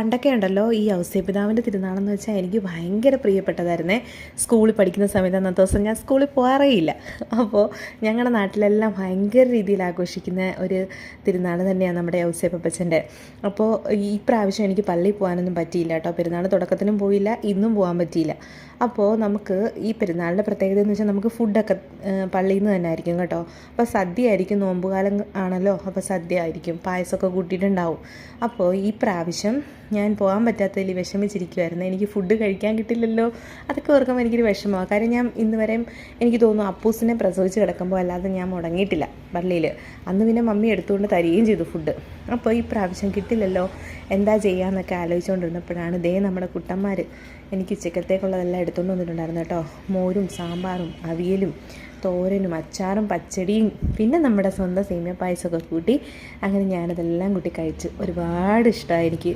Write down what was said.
പണ്ടൊക്കെ ഉണ്ടല്ലോ ഈ ഔസ്യപിതാവിന്റെ തിരുനാളെന്ന് വെച്ചാൽ എനിക്ക് ഭയങ്കര പ്രിയപ്പെട്ടതായിരുന്നേ. സ്കൂളിൽ പഠിക്കുന്ന സമയത്ത് അന്നത്തെ ദിവസം ഞാൻ സ്കൂളിൽ പോകാറേയില്ല. അപ്പോൾ ഞങ്ങളുടെ നാട്ടിലെല്ലാം ഭയങ്കര രീതിയിൽ ആഘോഷിക്കുന്ന ഒരു തിരുനാൾ തന്നെയാണ് നമ്മുടെ ഔസ്യപ്പച്ചന്റെ അപ്പോൾ ഈ പ്രാവശ്യം എനിക്ക് പള്ളിയിൽ പോകാനൊന്നും പറ്റിയില്ല കേട്ടോ. പെരുന്നാൾ തുടക്കത്തിനും പോയില്ല ഇന്നും പോകാൻ പറ്റിയില്ല. അപ്പോൾ നമുക്ക് ഈ പെരുന്നാളിന്റെ പ്രത്യേകത എന്ന് വെച്ചാൽ നമുക്ക് ഫുഡൊക്കെ പള്ളിയിൽ നിന്ന് തന്നെ ആയിരിക്കും കേട്ടോ. അപ്പോൾ സദ്യ ആയിരിക്കും നോമ്പുകാലം ആണല്ലോ. അപ്പോൾ സദ്യ ആയിരിക്കും പായസമൊക്കെ കൂട്ടിയിട്ടുണ്ടാവും. അപ്പോൾ ഈ പ്രാവശ്യം ഞാൻ പോകാൻ പറ്റാത്തതിൽ വിഷമിച്ചിരിക്കുമായിരുന്നു എനിക്ക് ഫുഡ് കഴിക്കാൻ കിട്ടില്ലല്ലോ. അതൊക്കെ ഓർക്കുമ്പോൾ എനിക്കൊരു വിഷമമാണ് കാര്യം ഞാൻ ഇന്ന് വരെയും എനിക്ക് തോന്നുന്നു അപ്പൂസിനെ പ്രസവിച്ച് കിടക്കുമ്പോൾ അല്ലാതെ ഞാൻ മുടങ്ങിയിട്ടില്ല പള്ളിയിൽ അന്ന് പിന്നെ മമ്മി എടുത്തുകൊണ്ട് തരികയും ചെയ്തു ഫുഡ് അപ്പോൾ ഈ പ്രാവശ്യം കിട്ടില്ലല്ലോ. എന്താ ചെയ്യാന്നൊക്കെ ആലോചിച്ചുകൊണ്ടിരുന്നപ്പോഴാണ് ദേ നമ്മുടെ കുട്ടന്മാർ എനിക്ക് ഉച്ചക്കത്തേക്കുള്ളതെല്ലാം എടുത്തുകൊണ്ട് വന്നിട്ടുണ്ടായിരുന്നു കേട്ടോ മോരും സാമ്പാറും അവിയലും തോരനും അച്ചാറും പച്ചടിയും പിന്നെ നമ്മുടെ സ്വന്തം സേമിയ പായസമൊക്കെ കൂട്ടി അങ്ങനെ ഞാനതെല്ലാം കൂട്ടി കഴിച്ചു. ഒരുപാട് ഇഷ്ടമായി എനിക്ക്.